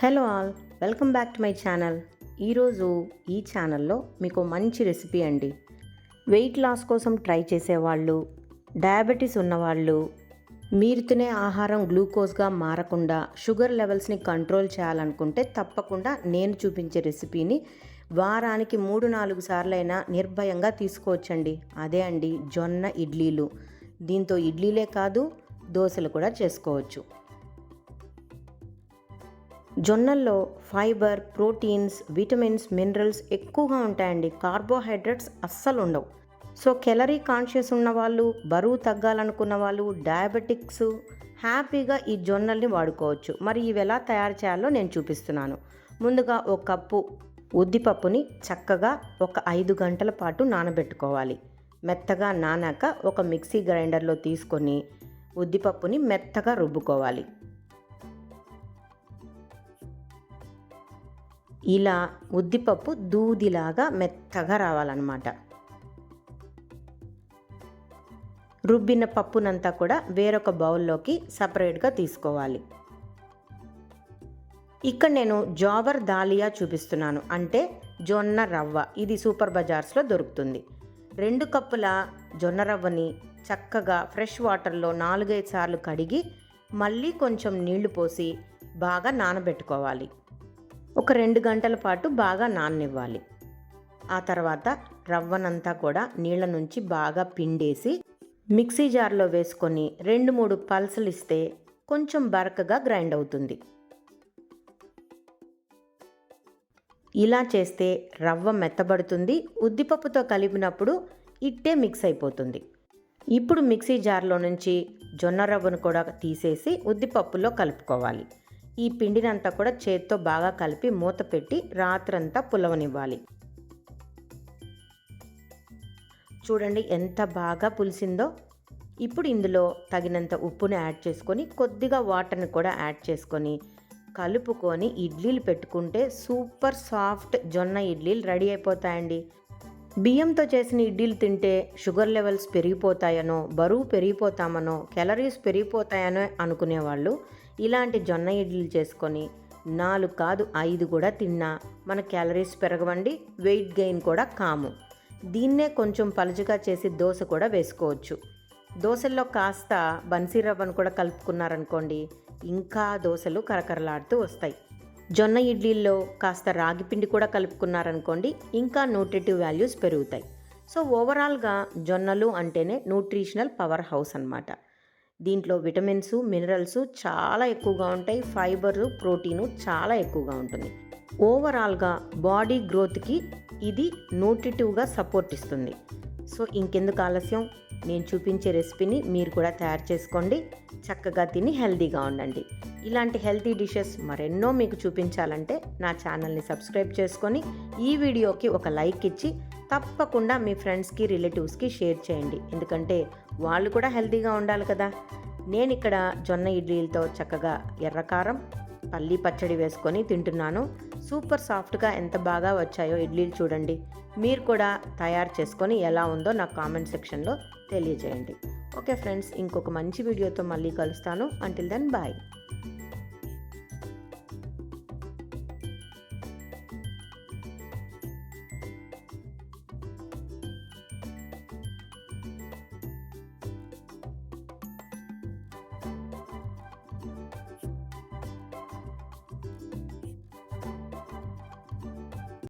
Hello all welcome back to my channel. ఈరోజు ఈ ఛానల్లో మీకు మంచి రెసిపీ అండి. వెయిట్ లాస్ కోసం ట్రై చేసేవాళ్ళు డయాబెటీస్ ఉన్నవాళ్ళు మీరు తినే ఆహారం గ్లూకోజ్గా మారకుండా షుగర్ లెవెల్స్ని కంట్రోల్ చేయాలనుకుంటే తప్పకుండా నేను చూపించే రెసిపీని వారానికి మూడు నాలుగు సార్లైనా నిర్భయంగా తీసుకోవచ్చండి. అదే అండి జొన్న ఇడ్లీలు. దీంతో ఇడ్లీలే కాదు దోశలు కూడా చేసుకోవచ్చు. జొన్నల్లో ఫైబర్ ప్రోటీన్స్ విటమిన్స్ మినరల్స్ ఎక్కువగా ఉంటాయండి. కార్బోహైడ్రేట్స్ అస్సలు ఉండవు. సో కెలరీ కాన్షియస్ ఉన్నవాళ్ళు బరువు తగ్గాలనుకున్న వాళ్ళు డయాబెటిక్స్ హ్యాపీగా ఈ జొన్నల్ని వాడుకోవచ్చు. మరి ఇవి ఎలా తయారు చేయాలో నేను చూపిస్తున్నాను. ముందుగా ఒక కప్పు ఉద్దిపప్పుని చక్కగా ఒక ఐదు గంటల పాటు నానబెట్టుకోవాలి. మెత్తగా నానాక ఒక మిక్సీ గ్రైండర్లో తీసుకొని ఉద్దిపప్పుని మెత్తగా రుబ్బుకోవాలి. ఇలా ఉద్దిపప్పు దూదిలాగా మెత్తగా రావాలన్నమాట. రుబ్బిన పప్పునంతా కూడా వేరొక బౌల్లోకి సపరేట్గా తీసుకోవాలి. ఇక్కడ నేను జావర్ దాలియా చూపిస్తున్నాను. అంటే జొన్న రవ్వ. ఇది సూపర్ బజార్స్లో దొరుకుతుంది. రెండు కప్పుల జొన్న రవ్వని చక్కగా ఫ్రెష్ వాటర్లో నాలుగైదు సార్లు కడిగి మళ్ళీ కొంచెం నీళ్ళు పోసి బాగా నానబెట్టుకోవాలి. ఒక రెండు గంటల పాటు బాగా నాననివ్వాలి. ఆ తర్వాత రవ్వనంతా కూడా నీళ్ళ నుంచి బాగా పిండేసి మిక్సీ జార్లో వేసుకొని రెండు మూడు పల్సలు ఇస్తే కొంచెం బరకగా గ్రైండ్ అవుతుంది. ఇలా చేస్తే రవ్వ మెత్తబడుతుంది ఉద్దిపప్పుతో కలిపినప్పుడు ఇట్టే మిక్స్ అయిపోతుంది. ఇప్పుడు మిక్సీ జార్లో నుంచి జొన్న రవ్వను కూడా తీసేసి ఉద్దిపప్పులో కలుపుకోవాలి. ఈ పిండినంతా కూడా చేత్తో బాగా కలిపి మూత పెట్టి రాత్రంతా పులవనివ్వాలి. చూడండి ఎంత బాగా పులిసిందో. ఇప్పుడు ఇందులో తగినంత ఉప్పుని యాడ్ చేసుకొని కొద్దిగా వాటర్ని కూడా యాడ్ చేసుకొని కలుపుకొని ఇడ్లీలు పెట్టుకుంటే సూపర్ సాఫ్ట్ జొన్న ఇడ్లీలు రెడీ అయిపోతాయండి. బియ్యంతో చేసిన ఇడ్లీలు తింటే షుగర్ లెవెల్స్ పెరిగిపోతాయనో బరువు పెరిగిపోతామనో కెలరీస్ పెరిగిపోతాయనో అనుకునేవాళ్ళు ఇలాంటి జొన్న ఇడ్లీలు చేసుకొని నాలుగు కాదు ఐదు కూడా తిన్నా మన క్యాలరీస్ పెరగవండి వెయిట్ గెయిన్ కూడా కాము. దీన్నే కొంచెం పలుచగా చేసి దోశ కూడా వేసుకోవచ్చు. దోశల్లో కాస్త బన్సీ రవ్వను కూడా కలుపుకున్నారనుకోండి ఇంకా దోశలు కరకరలాడుతూ వస్తాయి. జొన్న ఇడ్లీల్లో కాస్త రాగి పిండి కూడా కలుపుకున్నారనుకోండి ఇంకా న్యూట్రిటివ్ వాల్యూస్ పెరుగుతాయి. సో ఓవరాల్గా జొన్నలు అంటేనే న్యూట్రిషనల్ పవర్ హౌస్ అనమాట దీంట్లో విటమిన్స్ మినరల్స్ చాలా ఎక్కువగా ఉంటాయి. ఫైబర్ ప్రోటీను చాలా ఎక్కువగా ఉంటుంది. ఓవరాల్గా బాడీ గ్రోత్కి ఇది న్యూట్రిటివ్గా సపోర్ట్ ఇస్తుంది. సో ఇంకెందుకు ఆలస్యం? నేను చూపించే రెసిపీని మీరు కూడా తయారు చేసుకోండి. చక్కగా తిని హెల్తీగా ఉండండి. ఇలాంటి హెల్తీ డిషెస్ మరెన్నో మీకు చూపించాలంటే నా ఛానల్ని సబ్స్క్రైబ్ చేసుకొని ఈ వీడియోకి ఒక లైక్ ఇచ్చి తప్పకుండా మీ ఫ్రెండ్స్కి రిలేటివ్స్కి షేర్ చేయండి. ఎందుకంటే వాళ్ళు కూడా హెల్తీగా ఉండాలి కదా. నేను ఇక్కడ జొన్న ఇడ్లీలతో చక్కగా ఎర్రకారం పల్లీ పచ్చడి వేసుకొని తింటున్నాను. సూపర్ సాఫ్ట్గా ఎంత బాగా వచ్చాయో ఇడ్లీలు చూడండి. మీరు కూడా తయారు చేసుకొని ఎలా ఉందో నాకు కామెంట్ సెక్షన్లో తెలియజేయండి. ఓకే ఫ్రెండ్స్ ఇంకొక మంచి వీడియోతో మళ్ళీ కలుస్తాను. Until then bye